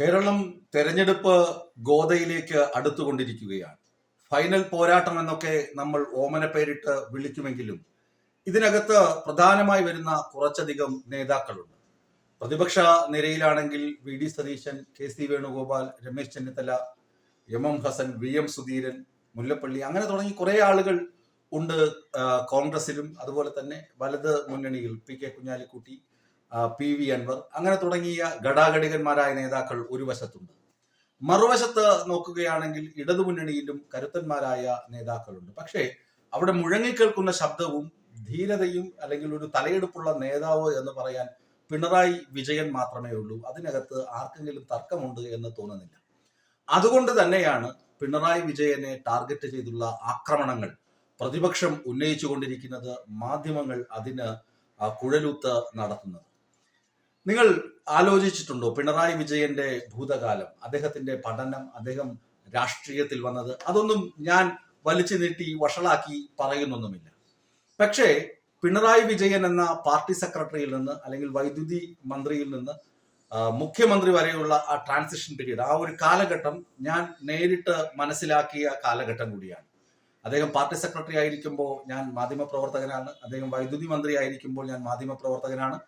കേരളം തെരഞ്ഞെടുപ്പ് ഗോതയിലേക്ക് അടുത്തുകൊണ്ടിരിക്കുകയാണ്. ഫൈനൽ പോരാട്ടം എന്നൊക്കെ നമ്മൾ ഓമന പേരിട്ട് വിളിക്കുമെങ്കിലും ഇതിനകത്ത് പ്രധാനമായി വരുന്ന കുറച്ചധികം നേതാക്കളുണ്ട്. പ്രതിപക്ഷ നിരയിലാണെങ്കിൽ V D Satheesan K C Venugopal Ramesh Chennithala M M Hassan V M Sudheeran Mullappally അങ്ങനെ തുടങ്ങി കുറെ ആളുകൾ ഉണ്ട് കോൺഗ്രസിലും അതുപോലെ തന്നെ വലത് മുന്നണിയിൽ P K Kunhalikutty P V Anvar അങ്ങനെ തുടങ്ങിയ ഘടാഘടികന്മാരായ നേതാക്കൾ ഒരു വശത്തുണ്ട്. മറുവശത്ത് നോക്കുകയാണെങ്കിൽ ഇടതുമുന്നണിയിലും കരുത്തന്മാരായ നേതാക്കളുണ്ട്. പക്ഷേ അവിടെ മുഴങ്ങിക്കേൾക്കുന്ന ശബ്ദവും ധീരതയും അല്ലെങ്കിൽ ഒരു തലയെടുപ്പുള്ള നേതാവ് എന്ന് പറയാൻ പിണറായി വിജയൻ മാത്രമേ ഉള്ളൂ. അതിനകത്ത് ആർക്കെങ്കിലും തർക്കമുണ്ട് എന്ന് തോന്നുന്നില്ല. അതുകൊണ്ട് തന്നെയാണ് പിണറായി വിജയനെ ടാർഗറ്റ് ചെയ്തുള്ള ആക്രമണങ്ങൾ പ്രതിപക്ഷം ഉന്നയിച്ചുകൊണ്ടിരിക്കുന്നത് മാധ്യമങ്ങൾ അതിന് കുഴലൂത്ത് നടത്തുന്നത്. നിങ്ങൾ ആലോചിച്ചിട്ടുണ്ടോ? പിണറായി വിജയന്റെ ഭൂതകാലം അദ്ദേഹത്തിന്റെ പഠനം അദ്ദേഹം രാഷ്ട്രീയത്തിൽ വന്നത് അതൊന്നും ഞാൻ വലിച്ചു നീട്ടി വഷളാക്കി പറയുന്നൊന്നുമില്ല. പക്ഷേ പിണറായി വിജയൻ എന്ന പാർട്ടി സെക്രട്ടറിയിൽ നിന്ന് അല്ലെങ്കിൽ വൈദ്യുതി മന്ത്രിയിൽ നിന്ന് മുഖ്യമന്ത്രി വരെയുള്ള ആ ട്രാൻസിഷൻ പീരീഡ് ആ ഒരു കാലഘട്ടം ഞാൻ നേരിട്ട് മനസ്സിലാക്കിയ കാലഘട്ടം കൂടിയാണ്. അദ്ദേഹം പാർട്ടി സെക്രട്ടറി ആയിരിക്കുമ്പോൾ ഞാൻ മാധ്യമപ്രവർത്തകനാണ്. അദ്ദേഹം വൈദ്യുതി മന്ത്രി ആയിരിക്കുമ്പോൾ ഞാൻ മാധ്യമപ്രവർത്തകനാണ്.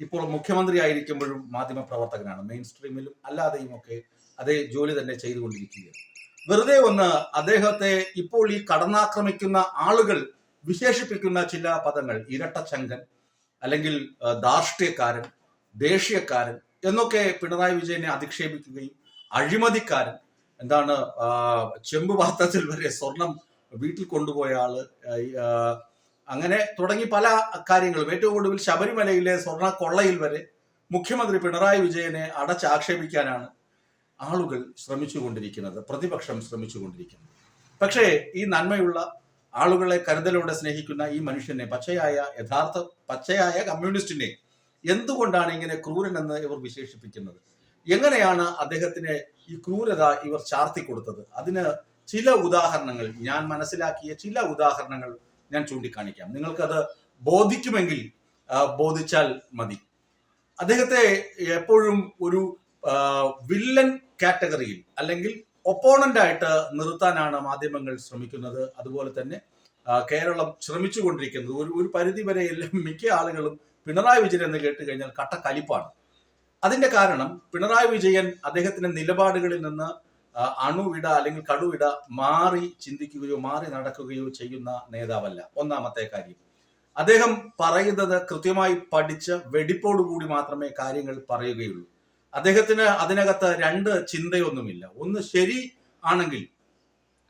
ഇപ്പോൾ മുഖ്യമന്ത്രി ആയിരിക്കുമ്പോഴും മാധ്യമപ്രവർത്തകനാണ്. മെയിൻ സ്ട്രീമിലും അല്ലാതെയും ഒക്കെ അതേ ജോലി തന്നെ ചെയ്തുകൊണ്ടിരിക്കുകയാണ്. വെറുതെ ഒന്ന് അദ്ദേഹത്തെ ഇപ്പോൾ ഈ കടന്നാക്രമിക്കുന്ന ആളുകൾ വിശേഷിപ്പിക്കുന്ന ചില പദങ്ങൾ ഇരട്ടച്ചങ്കൻ അല്ലെങ്കിൽ ധാർഷ്ട്യക്കാരൻ ദേഷ്യക്കാരൻ എന്നൊക്കെ പിണറായി വിജയനെ അധിക്ഷേപിക്കുകയും അഴിമതിക്കാരൻ എന്താണ് ചെമ്പ് പാത്രത്തിൽ വരെ സ്വർണം വീട്ടിൽ കൊണ്ടുപോയ ആൾ അങ്ങനെ തുടങ്ങി പല കാര്യങ്ങളും. ഏറ്റവും ഒടുവിൽ ശബരിമലയിലെ സ്വർണ കൊള്ളയിൽ വരെ മുഖ്യമന്ത്രി പിണറായി വിജയനെ അടച്ചാക്ഷേപിക്കാനാണ് ആളുകൾ ശ്രമിച്ചുകൊണ്ടിരിക്കുന്നത് പ്രതിപക്ഷം ശ്രമിച്ചുകൊണ്ടിരിക്കുന്നത്. പക്ഷേ ഈ നന്മയുള്ള ആളുകളെ കരുതലോടെ സ്നേഹിക്കുന്ന ഈ മനുഷ്യനെ പച്ചയായ യഥാർത്ഥ പച്ചയായ കമ്മ്യൂണിസ്റ്റിനെ എന്തുകൊണ്ടാണ് ഇങ്ങനെ ക്രൂരനെന്ന് ഇവർ വിശേഷിപ്പിക്കുന്നത്? എങ്ങനെയാണ് അദ്ദേഹത്തിന് ഈ ക്രൂരത ഇവർ ചാർത്തി കൊടുത്തത്? അതിന് ചില ഉദാഹരണങ്ങൾ ഞാൻ മനസ്സിലാക്കിയ ചില ഉദാഹരണങ്ങൾ ഞാൻ ചൂണ്ടിക്കാണിക്കാം. നിങ്ങൾക്കത് ബോധിക്കുമെങ്കിൽ ബോധിച്ചാൽ മതി. അദ്ദേഹത്തെ എപ്പോഴും ഒരു വില്ലൻ കാറ്റഗറിയിൽ അല്ലെങ്കിൽ ഒപ്പോണന്റ് ആയിട്ട് നിർത്താനാണ് മാധ്യമങ്ങൾ ശ്രമിക്കുന്നത്. അതുപോലെ തന്നെ കേരളം ശ്രമിച്ചുകൊണ്ടിരിക്കുന്നത്. ഒരു ഒരു പരിധി വരെ മിക്ക ആളുകളും പിണറായി വിജയൻ എന്ന് കേട്ട് കഴിഞ്ഞാൽ കട്ട കലിപ്പാണ് അതിന്റെ കാരണം പിണറായി വിജയൻ അദ്ദേഹത്തിന്റെ നിലപാടുകളിൽ നിന്ന് അണുവിട അല്ലെങ്കിൽ കടുവിട മാറി ചിന്തിക്കുകയോ മാറി നടക്കുകയോ ചെയ്യുന്ന നേതാവല്ല. ഒന്നാമത്തെ കാര്യം. അദ്ദേഹം പറയുന്നത് കൃത്യമായി പഠിച്ച് വെടിപ്പോടുകൂടി മാത്രമേ കാര്യങ്ങൾ പറയുകയുള്ളൂ. അദ്ദേഹത്തിന് അതിനകത്ത് രണ്ട് ചിന്തയൊന്നുമില്ല. ഒന്ന് ശരി ആണെങ്കിൽ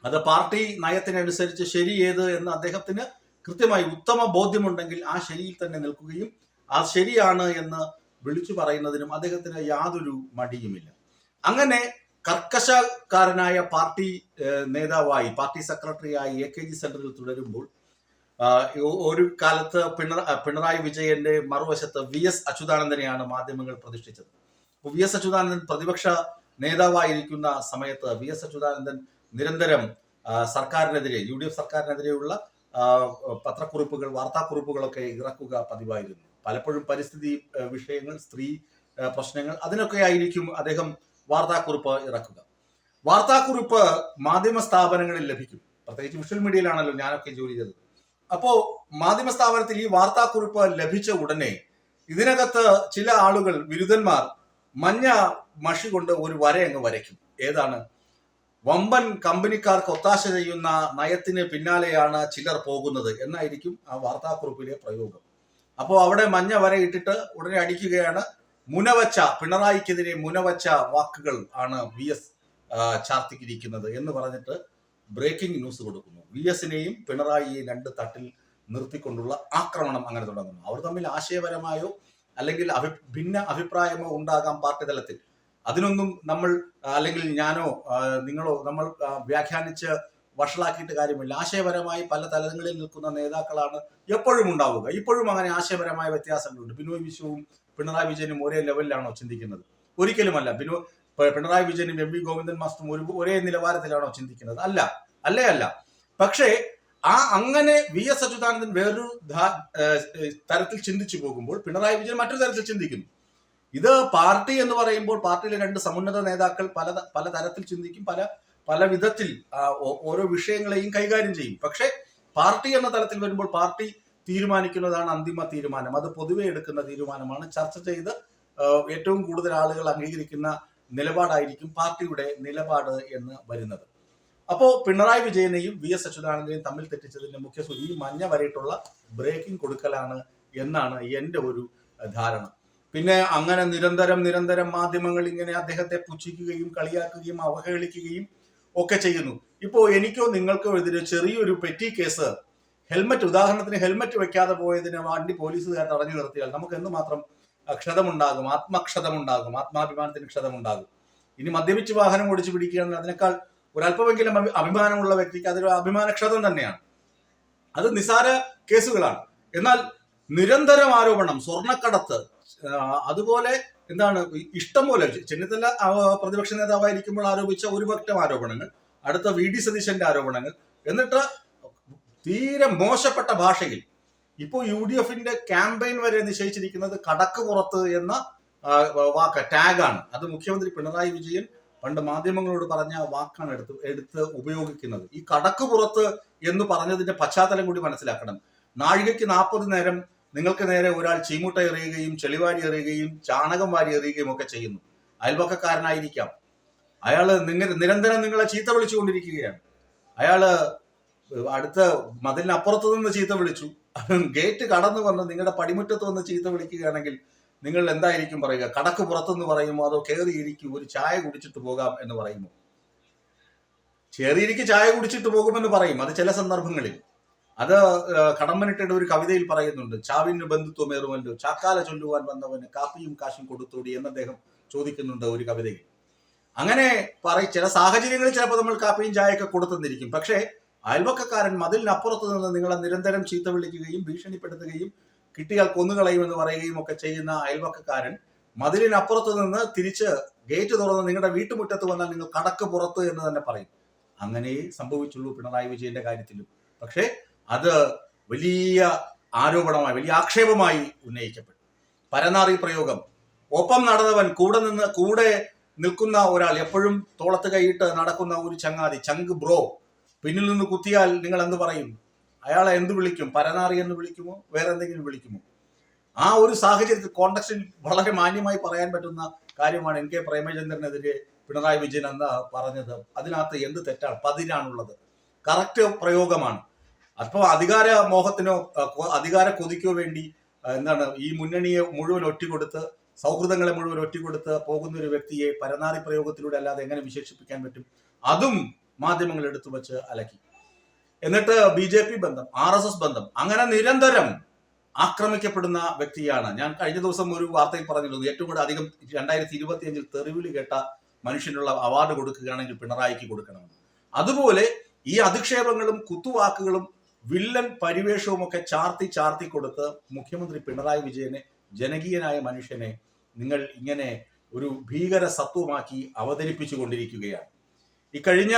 അത് പാർട്ടി നയത്തിനനുസരിച്ച് ശരി ഏത് എന്ന് അദ്ദേഹത്തിന് കൃത്യമായി ഉത്തമ ബോധ്യമുണ്ടെങ്കിൽ ആ ശരിയിൽ തന്നെ നിൽക്കുകയും ആ ശരിയാണ് എന്ന് വിളിച്ചു പറയുന്നതിനും അദ്ദേഹത്തിന് യാതൊരു മടിയുമില്ല. അങ്ങനെ കർക്കശക്കാരനായ പാർട്ടി നേതാവായി പാർട്ടി സെക്രട്ടറിയായി എ കെ ജി സെന്ററിൽ തുടരുമ്പോൾ ഒരു കാലത്ത് പിണറ പിണറായി വിജയന്റെ മറുവശത്ത് വി എസ് അച്യുതാനന്ദനെയാണ് മാധ്യമങ്ങൾ പ്രതിഷ്ഠിച്ചത്. വി എസ് അച്യുതാനന്ദൻ പ്രതിപക്ഷ നേതാവായിരിക്കുന്ന സമയത്ത് വി എസ് അച്യുതാനന്ദൻ നിരന്തരം സർക്കാരിനെതിരെ യു ഡി എഫ് സർക്കാരിനെതിരെയുള്ള പത്രക്കുറിപ്പുകൾ വാർത്താക്കുറിപ്പുകളൊക്കെ ഇറക്കുക പതിവായിരുന്നു. പലപ്പോഴും പരിസ്ഥിതി വിഷയങ്ങൾ സ്ത്രീ പ്രശ്നങ്ങൾ അതിനൊക്കെ ആയിരിക്കും അദ്ദേഹം വാർത്താക്കുറിപ്പ് ഇറക്കുക. വാർത്താക്കുറിപ്പ് മാധ്യമ സ്ഥാപനങ്ങളിൽ ലഭിക്കും. പ്രത്യേകിച്ച് സോഷ്യൽ മീഡിയയിലാണല്ലോ ഞാനൊക്കെ ജോലി ചെയ്തത്. അപ്പോ മാധ്യമ സ്ഥാപനത്തിൽ ഈ വാർത്താക്കുറിപ്പ് ലഭിച്ച ഉടനെ ഇതിനകത്ത് ചില ആളുകൾ ബിരുദന്മാർ മഞ്ഞ മഷി കൊണ്ട് ഒരു വര അങ്ങ് വരയ്ക്കും. ഏതാണ്? വമ്പൻ കമ്പനിക്കാർക്ക് ഒത്താശ ചെയ്യുന്ന നയത്തിന് പിന്നാലെയാണ് ചിലർ പോകുന്നത് എന്നായിരിക്കും ആ വാർത്താക്കുറിപ്പിലെ പ്രയോഗം. അപ്പോൾ അവിടെ മഞ്ഞ വര ഇട്ടിട്ട് ഉടനെ അടിക്കുകയാണ് മുനവച്ച പിണറായിക്കെതിരെ മുനവച്ച വാക്കുകൾ ആണ് വി എസ് ചാർത്തിക്കിരിക്കുന്നത് എന്ന് പറഞ്ഞിട്ട് ബ്രേക്കിംഗ് ന്യൂസ് കൊടുക്കുന്നു. വി എസിനെയും പിണറായിയെയും രണ്ട് തട്ടിൽ നിർത്തിക്കൊണ്ടുള്ള ആക്രമണം അങ്ങനെ തുടങ്ങുന്നു. അവർ തമ്മിൽ ആശയപരമായോ അല്ലെങ്കിൽ അഭി ഭിന്ന അഭിപ്രായമോ ഉണ്ടാകാം പാർട്ടി തലത്തിൽ. അതിനൊന്നും നമ്മൾ അല്ലെങ്കിൽ ഞാനോ നിങ്ങളോ നമ്മൾ വ്യാഖ്യാനിച്ച് വഷളാക്കിയിട്ട് കാര്യമില്ല. ആശയപരമായി പല തലങ്ങളിൽ നിൽക്കുന്ന നേതാക്കളാണ് എപ്പോഴും ഉണ്ടാവുക. ഇപ്പോഴും അങ്ങനെ ആശയപരമായ വ്യത്യാസങ്ങളുണ്ട്. ബിനോയ് വിശ്വവും പിണറായി വിജയനും ഒരേ ലെവലിലാണോ ചിന്തിക്കുന്നത്? ഒരിക്കലുമല്ല. പിന്നെ പിണറായി വിജയനും എം വി ഗോവിന്ദൻ മാസ്റ്ററും ഒരു ഒരേ നിലവാരത്തിലാണോ ചിന്തിക്കുന്നത്? അല്ല. അല്ലേ അല്ല. പക്ഷേ ആ അങ്ങനെ വി എസ് അച്യുതാനന്ദൻ വേറൊരു തരത്തിൽ ചിന്തിച്ചു പോകുമ്പോൾ പിണറായി വിജയൻ മറ്റൊരു തരത്തിൽ ചിന്തിക്കുന്നു. ഇത് പാർട്ടി എന്ന് പറയുമ്പോൾ പാർട്ടിയിലെ രണ്ട് സമുന്നത നേതാക്കൾ പല പല തരത്തിൽ ചിന്തിക്കും പല പല വിധത്തിൽ ഓരോ വിഷയങ്ങളെയും കൈകാര്യം ചെയ്യും. പക്ഷേ പാർട്ടി എന്ന തലത്തിൽ വരുമ്പോൾ പാർട്ടി തീരുമാനിക്കുന്നതാണ് അന്തിമ തീരുമാനം. അത് പൊതുവെ എടുക്കുന്ന തീരുമാനമാണ്. ചർച്ച ചെയ്ത് ഏറ്റവും കൂടുതൽ ആളുകൾ അംഗീകരിക്കുന്ന നിലപാടായിരിക്കും പാർട്ടിയുടെ നിലപാട് എന്ന് വരുന്നത്. അപ്പോ പിണറായി വിജയനെയും വി എസ് അച്യുതാനന്ദനെയും തമ്മിൽ തെറ്റിച്ചതിന്റെ മുഖ്യ ഈ മഞ്ഞ വരയിട്ടുള്ള ബ്രേക്കിംഗ് കൊടുക്കലാണ് എന്നാണ് എന്റെ ഒരു ധാരണ. പിന്നെ അങ്ങനെ നിരന്തരം നിരന്തരം മാധ്യമങ്ങൾ ഇങ്ങനെ അദ്ദേഹത്തെ പുച്ഛിക്കുകയും കളിയാക്കുകയും അവഹേളിക്കുകയും ഒക്കെ ചെയ്യുന്നു. ഇപ്പോ എനിക്കോ നിങ്ങൾക്കോ എതിരെ ചെറിയൊരു പെറ്റി കേസ് ഹെൽമറ്റ് ഉദാഹരണത്തിന് ഹെൽമറ്റ് വെക്കാതെ പോയതിന് വണ്ടി പോലീസുകാർ തടഞ്ഞു നിർത്തിയാൽ നമുക്ക് എന്തുമാത്രം മാത്രം ക്ഷതമുണ്ടാകും ആത്മക്ഷതമുണ്ടാകും ആത്മാഭിമാനത്തിന് ക്ഷതമുണ്ടാകും. ഇനി മദ്യപിച്ച് വാഹനം ഓടിച്ചു പിടിക്കുകയാണെങ്കിൽ അതിനേക്കാൾ ഒരല്പമെങ്കിലും അഭിമാനമുള്ള വ്യക്തിക്ക് അതൊരു അഭിമാനക്ഷതം തന്നെയാണ്. അത് നിസാര കേസുകളാണ്. എന്നാൽ നിരന്തരം ആരോപണം സ്വർണക്കടത്ത് അതുപോലെ എന്താണ് ഇഷ്ടം പോലെ ചെന്നിത്തല പ്രതിപക്ഷ നേതാവായിരിക്കുമ്പോൾ ആരോപിച്ച ഒരു പറ്റം ആരോപണങ്ങൾ അടുത്ത വി. ഡി. സതീശന്റെ ആരോപണങ്ങൾ എന്നിട്ട് തീരെ മോശപ്പെട്ട ഭാഷയിൽ ഇപ്പോൾ യു ഡി എഫിന്റെ ക്യാമ്പയിൻ വരെ നിശ്ചയിച്ചിരിക്കുന്നത് കടക്ക് പുറത്ത് എന്ന വാക്ക് ടാഗാണ്. അത് മുഖ്യമന്ത്രി പിണറായി വിജയൻ പണ്ട് മാധ്യമങ്ങളോട് പറഞ്ഞ വാക്കാണ് എടുത്ത് എടുത്ത് ഉപയോഗിക്കുന്നത്. ഈ കടക്ക് പുറത്ത് എന്ന് പറഞ്ഞതിന്റെ പശ്ചാത്തലം കൂടി മനസ്സിലാക്കണം. നാഴികയ്ക്ക് നാൽപ്പത് നേരം നിങ്ങൾക്ക് നേരെ ഒരാൾ ചീമുട്ട എറിയുകയും ചെളിവാരി എറിയുകയും ചാണകം വാരി എറിയുകയും ഒക്കെ ചെയ്യുന്നു. അയൽപക്കക്കാരനായിരിക്കാം. അയാൾ നിങ്ങൾ നിരന്തരം നിങ്ങളെ ചീത്ത വിളിച്ചുകൊണ്ടിരിക്കുകയാണ്. അയാൾ അടുത്ത മതിലിനപ്പുറത്ത് നിന്ന് ചീത്ത വിളിച്ചു. ഗേറ്റ് കടന്നു വന്ന് നിങ്ങളുടെ പടിമുറ്റത്ത് വന്ന് ചീത്ത വിളിക്കുകയാണെങ്കിൽ നിങ്ങൾ എന്തായിരിക്കും പറയുക? കടക്ക് പുറത്തുനിന്ന് പറയുമോ? അതോ കയറിയിരിക്കും ഒരു ചായ കുടിച്ചിട്ട് പോകാം എന്ന് പറയുമോ? ചെറിയിരിക്ക് ചായ കുടിച്ചിട്ട് പോകുമെന്ന് പറയും അത് ചില സന്ദർഭങ്ങളിൽ. അത് കടമ്പനിട്ടയുടെ ഒരു കവിതയിൽ പറയുന്നുണ്ട് ചാവിന് ബന്ധുത്വമേറുമല്ലോ ചാക്കാല ചൊല്ലുവാൻ വന്നവന് കാപ്പിയും കാശും കൊടുത്തോടി എന്ന് അദ്ദേഹം ചോദിക്കുന്നുണ്ട് ഒരു കവിതയിൽ. അങ്ങനെ പറയും ചില സാഹചര്യങ്ങളിൽ ചിലപ്പോൾ നമ്മൾ കാപ്പിയും ചായയൊക്കെ കൊടുത്തെന്നിരിക്കും. പക്ഷേ അയൽവക്കക്കാരൻ മതിലിനപ്പുറത്ത് നിന്ന് നിങ്ങളെ നിരന്തരം ചീത്ത വിളിക്കുകയും ഭീഷണിപ്പെടുത്തുകയും കിട്ടിയാൽ കൊന്നുകളയുമെന്ന് പറയുകയും ഒക്കെ ചെയ്യുന്ന അയൽവക്കക്കാരൻ മതിലിനപ്പുറത്ത് നിന്ന് തിരിച്ച് ഗേറ്റ് തുറന്ന് നിങ്ങളുടെ വീട്ടുമുറ്റത്ത് വന്നാൽ നിങ്ങൾ കടക്ക് പുറത്ത് എന്ന് തന്നെ പറയും. അങ്ങനെ സംഭവിച്ചുള്ളൂ പിണറായി വിജയന്റെ കാര്യത്തിലും. പക്ഷേ അത് വലിയ ആരോപണമായി വലിയ ആക്ഷേപമായി ഉന്നയിക്കപ്പെട്ടു. പരനാറി പ്രയോഗം. ഒപ്പം നടന്നവൻ കൂടെ നിന്ന് കൂടെ നിൽക്കുന്ന ഒരാൾ എപ്പോഴും തോളത്ത് കൈയിട്ട് നടക്കുന്ന ഒരു ചങ്ങാതി ചങ്ക് ബ്രോ പിന്നിൽ നിന്ന് കുത്തിയാൽ നിങ്ങൾ എന്ത് പറയും? അയാളെ എന്ത് വിളിക്കും? പരനാറി എന്ന് വിളിക്കുമോ? വേറെ എന്തെങ്കിലും വിളിക്കുമോ? ആ ഒരു സാഹചര്യത്തിൽ കോണ്ടക്സ്റ്റിൽ വളരെ മാന്യമായി പറയാൻ പറ്റുന്ന കാര്യമാണ് എൻ കെ പ്രേമചന്ദ്രനെതിരെ പിണറായി വിജയൻ എന്ന് പറഞ്ഞത്. അതിനകത്ത് എന്ത് തെറ്റാണ്? പതിനാണുള്ളത് കറക്റ്റ് പ്രയോഗമാണ്. അപ്പോൾ അധികാര മോഹത്തിനോ അധികാര കൊതിക്കോ വേണ്ടി എന്താണ് ഈ മുന്നണിയെ മുഴുവൻ ഒറ്റിക്കൊടുത്ത് സൗഹൃദങ്ങളെ മുഴുവൻ ഒറ്റിക്കൊടുത്ത് പോകുന്ന ഒരു വ്യക്തിയെ പരനാറി പ്രയോഗത്തിലൂടെ അല്ലാതെ എങ്ങനെ വിശേഷിപ്പിക്കാൻ പറ്റും? അതും മാധ്യമങ്ങൾ എടുത്തു വെച്ച് അലക്കി. എന്നിട്ട് ബി ജെ പി ബന്ധം ആർ എസ് എസ് ബന്ധം അങ്ങനെ നിരന്തരം ആക്രമിക്കപ്പെടുന്ന വ്യക്തിയാണ്. ഞാൻ കഴിഞ്ഞ ദിവസം ഒരു വാർത്തയിൽ പറഞ്ഞിരുന്നു ഏറ്റവും കൂടുതൽ അധികം രണ്ടായിരത്തി ഇരുപത്തി അഞ്ചിൽ തെറിവിളി കേട്ട മനുഷ്യനുള്ള അവാർഡ് കൊടുക്കുകയാണെങ്കിൽ പിണറായിക്ക് കൊടുക്കണം. അതുപോലെ ഈ അധിക്ഷേപങ്ങളും കുത്തുവാക്കുകളും വില്ലൻ പരിവേഷവും ഒക്കെ ചാർത്തി ചാർത്തി കൊടുത്ത് മുഖ്യമന്ത്രി പിണറായി വിജയനെ ജനകീയനായ മനുഷ്യനെ നിങ്ങൾ ഇങ്ങനെ ഒരു ഭീകര സത്വമാക്കി അവതരിപ്പിച്ചു കൊണ്ടിരിക്കുകയാണ് ഈ കഴിഞ്ഞ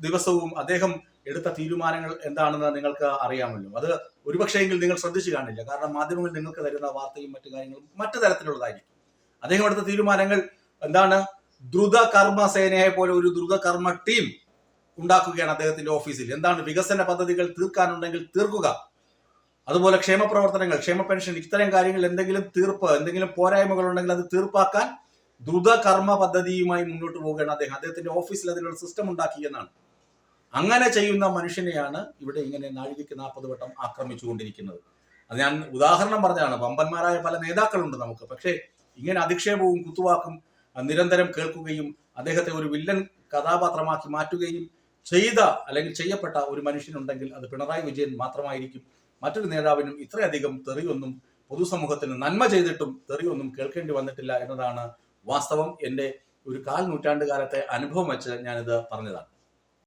ദിവസവും അദ്ദേഹം എടുത്ത തീരുമാനങ്ങൾ എന്താണെന്ന് നിങ്ങൾക്ക് അറിയാമല്ലോ. അത് ഒരുപക്ഷെങ്കിൽ നിങ്ങൾ ശ്രദ്ധിച്ചു കാണില്ല. കാരണം മാധ്യമങ്ങൾ നിങ്ങൾക്ക് തരുന്ന വാർത്തയും മറ്റു കാര്യങ്ങളും മറ്റു തരത്തിലുള്ളതായിരിക്കും. അദ്ദേഹം എടുത്ത തീരുമാനങ്ങൾ എന്താണ്? ദ്രുത കർമ്മ സേനയെ പോലെ ഒരു ദ്രുത കർമ്മ ടീം ഉണ്ടാക്കുകയാണ് അദ്ദേഹത്തിന്റെ ഓഫീസിൽ. എന്താണ് വികസന പദ്ധതികൾ തീർക്കാനുണ്ടെങ്കിൽ തീർക്കുക. അതുപോലെ ക്ഷേമ പ്രവർത്തനങ്ങൾ ക്ഷേമ പെൻഷൻ ഇത്തരം കാര്യങ്ങൾ എന്തെങ്കിലും തീർപ്പ് എന്തെങ്കിലും പോരായ്മകൾ ഉണ്ടെങ്കിൽ അത് തീർപ്പാക്കാൻ ദ്രുത കർമ്മ പദ്ധതിയുമായി മുന്നോട്ട് പോവുകയാണ് അദ്ദേഹം. അദ്ദേഹത്തിന്റെ ഓഫീസിൽ അതിനുള്ള സിസ്റ്റം ഉണ്ടാക്കി എന്നാണ്. അങ്ങനെ ചെയ്യുന്ന മനുഷ്യനെയാണ് ഇവിടെ ഇങ്ങനെ നാഴികയ്ക്ക് നാൽപ്പത് വട്ടം ആക്രമിച്ചുകൊണ്ടിരിക്കുന്നത്. അത് ഞാൻ ഉദാഹരണം പറഞ്ഞതാണ്. വമ്പന്മാരായ പല നേതാക്കളുണ്ട് നമുക്ക്. പക്ഷേ ഇങ്ങനെ അധിക്ഷേപവും കുത്തുവാക്കും നിരന്തരം കേൾക്കുകയും അദ്ദേഹത്തെ ഒരു വില്ലൻ കഥാപാത്രമാക്കി മാറ്റുകയും ചെയ്ത അല്ലെങ്കിൽ ചെയ്യപ്പെട്ട ഒരു മനുഷ്യനുണ്ടെങ്കിൽ അത് പിണറായി വിജയൻ മാത്രമായിരിക്കും. മറ്റൊരു നേതാവിനും ഇത്രയധികം തെറിയൊന്നും പൊതുസമൂഹത്തിന് നന്മ ചെയ്തിട്ടും തെറിയൊന്നും കേൾക്കേണ്ടി വന്നിട്ടില്ല എന്നതാണ് വാസ്തവം എന്റെ ഒരു കാൽ നൂറ്റാണ്ട് കാലത്തെ അനുഭവം വെച്ച് ഞാനിത് പറഞ്ഞതാണ്.